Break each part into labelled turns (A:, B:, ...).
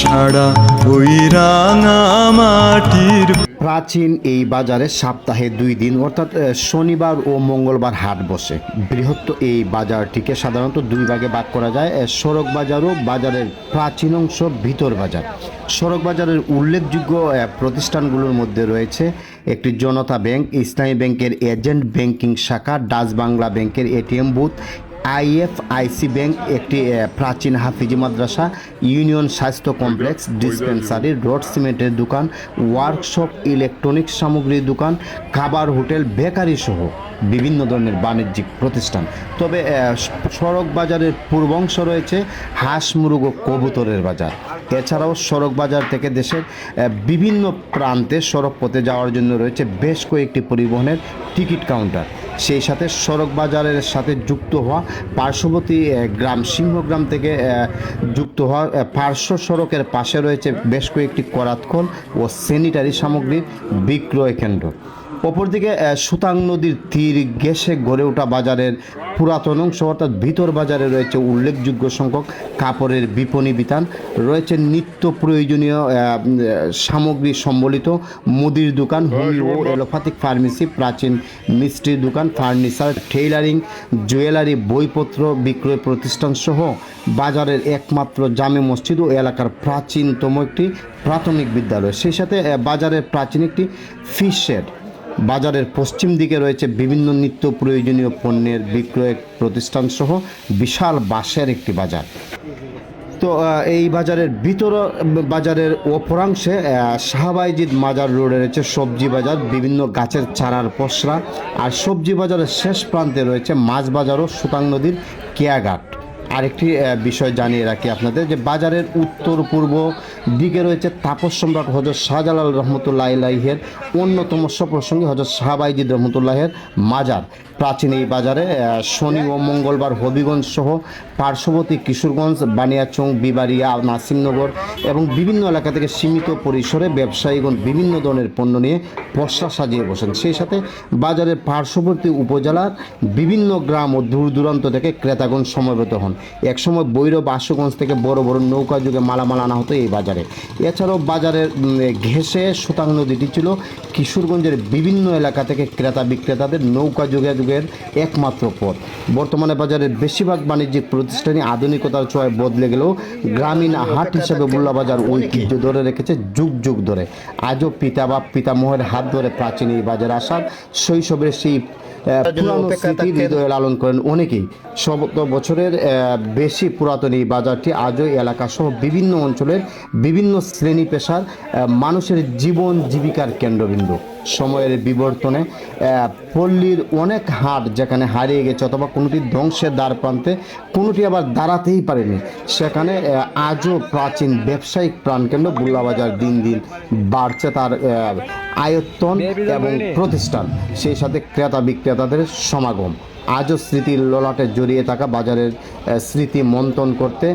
A: ছাড়া ওই রাঙা মাটির
B: প্রাচীন এই বাজারে সপ্তাহে দুই দিন, অর্থাৎ শনিবার ও মঙ্গলবার হাট বসে। বৃহত্ত এই বাজারটিকে সাধারণত দুই ভাগে ভাগ করা যায় সড়ক বাজার ও বাজারের প্রাচীন অংশ ভিতর বাজার। সড়ক বাজারের উল্লেখযোগ্য প্রতিষ্ঠানগুলোর মধ্যে রয়েছে একটি জনতা ব্যাংক ইসলামী ব্যাংকের এজেন্ট ব্যাংকিং শাখা, ডাচ বাংলা ব্যাংকের এটিএম বুথ আইএফআইসি ব্যাংক একটি প্রাচীন হাফিজি মাদ্রাসা ইউনিয়ন স্বাস্থ্য কমপ্লেক্স ডিসপেন্সারি রোড সিমেন্টের দোকান ওয়ার্কশপ ইলেকট্রনিক্স সামগ্রীর দোকান খাবার হোটেল বেকারি সহ বিভিন্ন ধরনের বাণিজ্যিক প্রতিষ্ঠান। তবে সড়ক বাজারের পূর্বাংশ রয়েছে হাঁস মুরগ ও কবুতরের বাজার। এছাড়াও সড়ক বাজার থেকে দেশের বিভিন্ন প্রান্তে সড়ক পথে যাওয়ার জন্য রয়েছে বেশ কয়েকটি পরিবহনের টিকিট কাউন্টার। সেই সাথে সড়ক বাজারের সাথে যুক্ত হওয়া পার্শ্ববর্তী গ্রাম সিংহগ্রাম থেকে যুক্ত হওয়া পার্শ্ব সড়কের পাশে রয়েছে বেশ কয়েকটি করাতকল ও স্যানিটারি সামগ্রীর বিক্রয় কেন্দ্র। অপরদিকে সুতাং নদীর তীর ঘেঁষে গড়ে ওঠা বাজারের পুরাতন অংশ অর্থাৎ ভিতর বাজারে রয়েছে উল্লেখযোগ্য সংখ্যক কাপড়ের বিপণী বিতান। রয়েছে নিত্য প্রয়োজনীয় সামগ্রী সম্বলিত মুদির দোকান হোমি ও এলোপ্যাথিক ফার্মেসি প্রাচীন মিষ্টির দোকান ফার্নিচার টেইলারিং জুয়েলারি বইপত্র বিক্রয় প্রতিষ্ঠান সহ বাজারের একমাত্র জামে মসজিদ ও এলাকার প্রাচীনতম একটি প্রাথমিক বিদ্যালয়। সেই সাথে বাজারের প্রাচীন একটি ফিশ শেড। বাজারের পশ্চিম দিকে রয়েছে বিভিন্ন নিত্য প্রয়োজনীয় পণ্যের বিক্রয় প্রতিষ্ঠান সহ বিশাল বাঁশের একটি বাজার। তো এই বাজারের ভিতর, বাজারের অপরাংশে শাহবাইজিদ মাজার রোডে রয়েছে সবজি বাজার, বিভিন্ন গাছের চারার পসরা, আর সবজি বাজারের শেষ প্রান্তে রয়েছে মাছ বাজার ও সুতাং নদীর কেয়াঘাট। আরেকটি বিষয় জানিয়ে রাখি আপনাদের যে বাজারের উত্তর পূর্ব দিকে রয়েছে তাপস সম্রাট হজরত শাহজালাল রহমতুল্লাহ আলাইহের অন্যতম সপ্রসঙ্গী হজরত শাহবাইজিদ রহমতুল্লাহের মাজার। প্রাচীন এই বাজারে শনি ও মঙ্গলবার হবিগঞ্জ সহ পার্শ্ববর্তী কিশোরগঞ্জ, বানিয়াচং, বিবাড়িয়া, নাসিমনগর এবং বিভিন্ন এলাকা থেকে সীমিত পরিসরে ব্যবসায়ীগণ বিভিন্ন ধরনের পণ্য নিয়ে পসরা সাজিয়ে বসেন। সেই সাথে বাজারের পার্শ্ববর্তী উপজেলার বিভিন্ন গ্রাম ও দূর দূরান্ত থেকে ক্রেতাগণ সমবেত হন। একসময় বৈরব আশুগঞ্জ থেকে বড় বড় নৌকা যুগে মালামাল আনা হতো এই বাজারে। এছাড়াও বাজারের ঘেঁষে সুতাং নদীটি ছিল কিশোরগঞ্জের বিভিন্ন এলাকা থেকে ক্রেতা বিক্রেতাদের নৌকা যুগে যুগের একমাত্র পথ। বর্তমানে বাজারের বেশিরভাগ বাণিজ্যিক প্রতিষ্ঠানই আধুনিকতার ছোঁয়ায় বদলে গেলেও গ্রামীণ হাট হিসেবে বুল্লা বাজার ঐতিহ্য ধরে রেখেছে যুগ যুগ ধরে। আজও পিতা বা পিতামহের হাত ধরে প্রাচীন এই বাজারে আসার শৈশবের সেই পুরানো স্মৃতি হৃদয়ে লালন করেন অনেকেই। শত বছরের বেশি পুরাতন এই বাজারটি আজও এলাকা সহ বিভিন্ন অঞ্চলের বিভিন্ন শ্রেণি পেশার মানুষের জীবন জীবিকার কেন্দ্রবিন্দু। সময়ের বিবর্তনে আহ, পল্লীর অনেক হাট যেখানে হারিয়ে গেছে অথবা কোনোটি ধ্বংসের দ্বার প্রান্তে কোনোটি আবার দাঁড়াতেই পারেনি। সেখানে আজও প্রাচীন ব্যবসায়িক প্রাণকেন্দ্র বুল্লাবাজার দিন দিন বাড়ছে তার আহ, আয়ত্তন এবং প্রতিষ্ঠান। সেই সাথে ক্রেতা বিক্রেতাদের সমাগম। আজও স্মৃতির ললাটে জড়িয়ে থাকা বাজারের স্মৃতি মন্থন করতে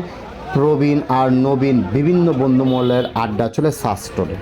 B: প্রবীণ আর নবীন বিভিন্ন বন্ধুমহলের আড্ডা চলে সাস্টরে